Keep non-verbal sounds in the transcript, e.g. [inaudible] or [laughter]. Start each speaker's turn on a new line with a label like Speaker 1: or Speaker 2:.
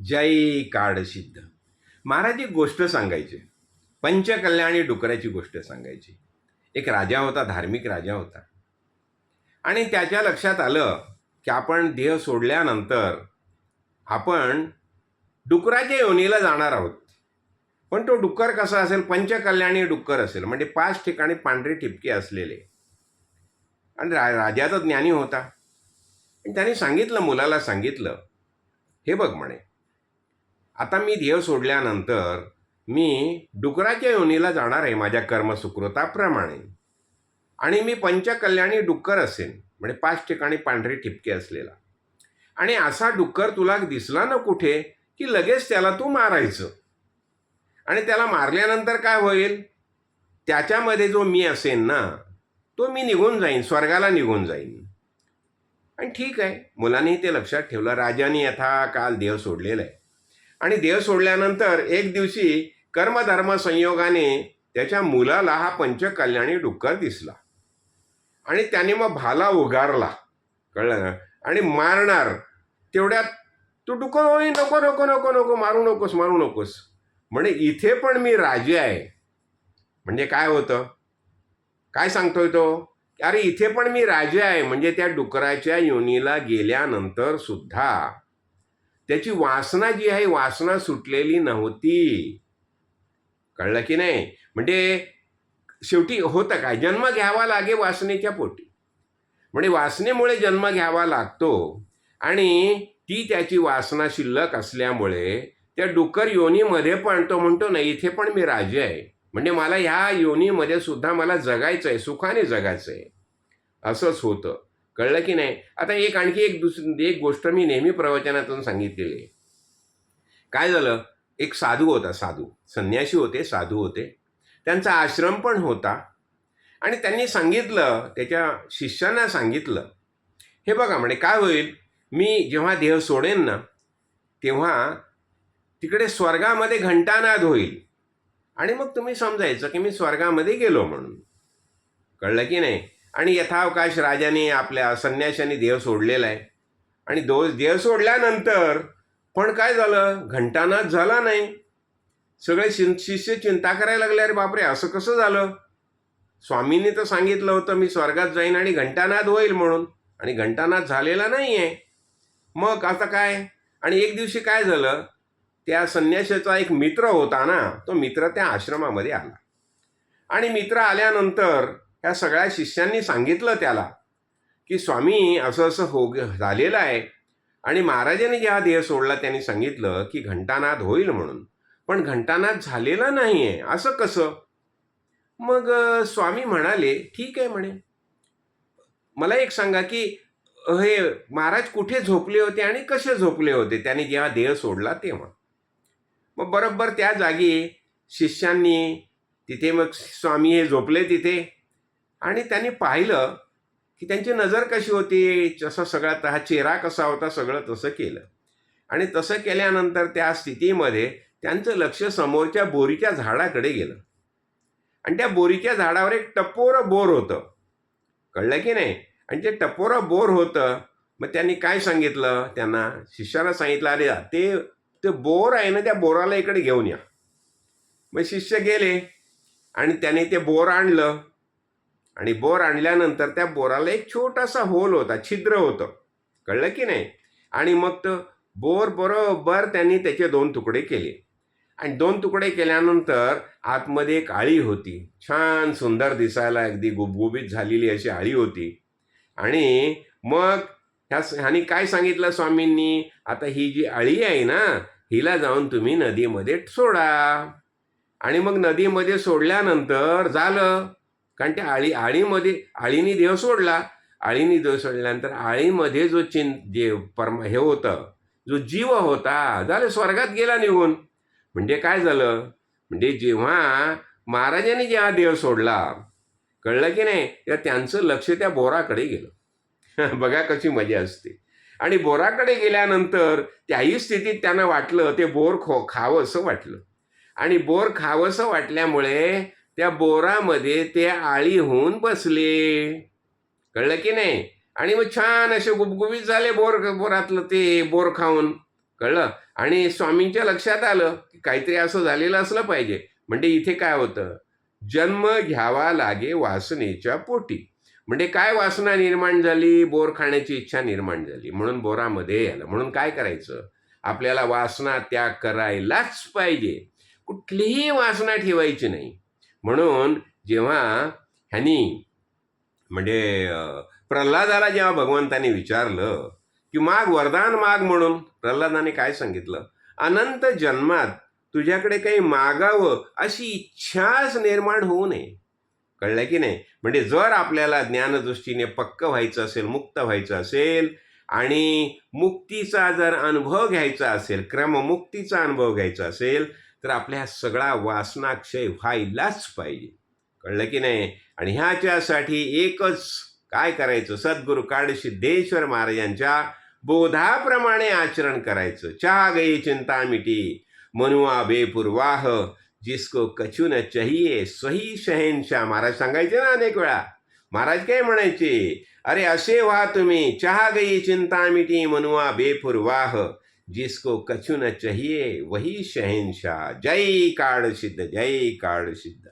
Speaker 1: जय काडसिद्ध महाराज एक गोष्ट सांगायची. पंचकल्याणी डुकराची गोष्ट सांगायची. एक राजा होता धार्मिक राजा होता. आणि त्याच्या लक्षात आलं की आपण देह सोडल्यानंतर आपण डुकराच्या योनीला जाणार आहोत. पण तो डुक्कर कसा असेल? पंचकल्याणी डुक्कर असेल. म्हणजे पाच ठिकाणी पांढरे ठिपके असलेले. आणि रा राजाचा ज्ञानी होता. आणि त्याने सांगितलं मुलाला सांगितलं. हे बघ म्हणे आता मी देह सोडल्यानंतर मी डुकराच्या योनीला जाणार आहे माझ्या कर्मसुकृताप्रमाणे. आणि मी पंचकल्याणी डुक्कर असेन म्हणजे पाच ठिकाणी पांढरे ठिपके असलेला. आणि असा डुक्कर तुला दिसला ना कुठे की लगेच त्याला तू मारायचं. आणि त्याला मारल्यानंतर काय होईल? त्याच्यामध्ये जो मी असेन ना तो मी निघून जाईन स्वर्गाला निघून जाईन. आणि ठीक आहे मुलांनी ते लक्षात ठेवलं राजाने यथा काल देह सोडलेला आहे. आणि देह सोडल्यानंतर एक दिवशी कर्मधर्म संयोगाने त्याच्या मुलाला हा पंचकल्याणी डुक्कर दिसला. आणि त्याने मग भाला उगारला. कळलं ना? आणि मारणार. तेवढ्यात तू डुकर होई नको नको नको नको मारू नकोस मारू नकोस. म्हणे इथे पण मी राजे आहे. म्हणजे काय होतं? काय सांगतोय तो? अरे इथे पण मी राजे आहे. म्हणजे त्या डुकराच्या योनीला गेल्यानंतर सुद्धा त्याची वासना जी आहे वासना सुटलेली नव्हती. कळलं की नाही? म्हणजे शेवटी होतं काय? जन्म घ्यावा लागे वासनेच्या पोटी. म्हणजे वासनेमुळे जन्म घ्यावा लागतो आणि ती त्याची वासना शिल्लक असल्यामुळे त्या डुक्कर योनीमध्ये पण तो म्हणतो नाही इथे पण मी राजे आहे. म्हणजे मला ह्या योनीमध्ये सुद्धा मला जगायचं आहे सुखाने जगायचं आहे असंच होतं. कळलं की नाही? आता एक आणखी एक दुसरी एक गोष्ट मी नेहमी प्रवचनातून सांगितलेली आहे. काय झालं? एक साधू होता साधू. संन्यासी होते साधू होते. त्यांचा आश्रम पण होता. आणि त्यांनी सांगितलं त्याच्या शिष्यांना सांगितलं हे बघा म्हणे काय होईल? मी जेव्हा देह सोडेन ना तेव्हा तिकडे स्वर्गामध्ये घंटानाद होईल. आणि मग तुम्ही समजायचं की मी स्वर्गामध्ये गेलो म्हणून. कळलं की नाही? आणि यथावकाश राजाने आपल्या संन्याशाने देह सोडलेला आहे. आणि दो देह सोडल्यानंतर पण काय झालं? घंटानाद झाला नाही. सगळे शिं शिष्य चिंता करायला लागले अरे बापरे असं कसं झालं? स्वामींनी तर सांगितलं होतं मी स्वर्गात जाईन आणि घंटानाद होईल म्हणून. आणि घंटानाद झालेला नाही आहे मग आता काय? आणि एक दिवशी काय झालं? त्या संन्याशाचा एक मित्र होता ना तो मित्र त्या आश्रमामध्ये आला. आणि मित्र आल्यानंतर ह्या सगळ्या शिष्यांनी सांगितलं त्याला की स्वामी असं असं हो झालेलं आहे. आणि महाराजांनी जेव्हा देह सोडला त्यांनी सांगितलं की घंटानाद होईल म्हणून. पण घंटानाद झालेला नाही आहे असं कसं? मग स्वामी म्हणाले ठीक आहे म्हणे. मला एक सांगा की हे महाराज कुठे झोपले होते आणि कसे झोपले होते? त्यांनी जेव्हा देह सोडला तेव्हा. मग बरोबर त्या जागी शिष्यांनी तिथे मग स्वामी हे झोपले तिथे. आणि त्यांनी पाहिलं की त्यांची नजर कशी होती जसं सगळा हा चेहरा कसा होता सगळं तसं केलं. आणि तसं केल्यानंतर त्या स्थितीमध्ये त्यांचं लक्ष समोरच्या बोरीच्या झाडाकडे गेलं. आणि त्या बोरीच्या झाडावर एक टपोरं बोर होतं. कळलं की नाही? आणि ते टपोरं बोर होतं मग त्यांनी काय सांगितलं? त्यांना शिष्याला सांगितलं अरे ते ते बोर आहे ना त्या बोराला इकडे घेऊन या. मग शिष्य गेले आणि त्याने ते बोर आणलं. आणि बोर आणल्यानंतर त्या बोराला एक छोटासा होल होता छिद्र होतं. कळलं की नाही? आणि मग तर बोर बरोबर त्यांनी त्याचे दोन तुकडे केले. आणि दोन तुकडे केल्यानंतर आतमध्ये एक आळी होती. छान सुंदर दिसायला अगदी गुबगुबीत झालेली अशी आळी होती. आणि मग ह्या ह्यानी काय सांगितलं स्वामींनी? आता ही जी आळी आहे ना हिला जाऊन तुम्ही नदीमध्ये सोडा. आणि मग नदीमध्ये सोडल्यानंतर झालं? कारण त्या आळी आळीमध्ये आळीने देव सोडला. आळीने देव सोडल्यानंतर आळीमध्ये जो चिन जे परम हे होतं जो जीव होता झालं स्वर्गात गेला निघून. म्हणजे काय झालं? म्हणजे जेव्हा महाराजांनी जेव्हा देव सोडला कळलं की नाही? तर त्यांचं लक्ष त्या बोराकडे गेलं. [laughs] बघा कशी मजा असते. आणि बोराकडे गेल्यानंतर त्याही स्थितीत त्यांना वाटलं ते बोर खो खावं असं वाटलं. आणि बोर खावंसं वाटल्यामुळे त्या बोरामध्ये ते आळी होऊन बसले. कळलं की नाही? आणि मग छान असे गुबगुबीत झाले बोर बोरातलं ते बोर खाऊन. कळलं? आणि स्वामींच्या लक्षात आलं की काहीतरी असं झालेलं असलं पाहिजे. म्हणजे इथे काय होतं? जन्म घ्यावा लागे वासनेच्या पोटी. म्हणजे काय वासना निर्माण झाली? बोर खाण्याची इच्छा निर्माण झाली. म्हणून बोरामध्ये आलं. म्हणून काय करायचं? आपल्याला वासना त्याग करायलाच पाहिजे. कुठलीही वासना ठेवायची नाही. म्हणून जेव्हा ह्यांनी म्हणजे प्रल्हादाला जेव्हा भगवंताने विचारलं की माग वरदान माग म्हणून प्रल्हादाने काय सांगितलं? अनंत जन्मात तुझ्याकडे काही मागावं अशी इच्छाच निर्माण होऊ नये. कळलं की नाही? म्हणजे जर आपल्याला ज्ञानदृष्टीने पक्क व्हायचं असेल मुक्त व्हायचं असेल आणि मुक्तीचा जर अनुभव घ्यायचा असेल क्रममुक्तीचा अनुभव घ्यायचा असेल तर आपल्या सगळा वासनाक्षय व्हायलाच पाहिजे. कळलं की नाही? आणि ह्याच्यासाठी एकच काय करायचं? सद्गुरू काळसिद्धेश्वर महाराजांच्या बोधाप्रमाणे आचरण करायचं. चहा गई चिंता मिटी मनुआ बेपुरवाह जिसको कछु न सही शहेनशाह. महाराज सांगायचे ना अनेक वेळा. महाराज काय म्हणायचे? अरे असे व्हा तुम्ही. चहा गई चिंता मिटी मनुआ बेपुरवाह जिसको कछु न चाहिए वही शहनशाह। जय काळ सिद्ध जय काळ सिद्ध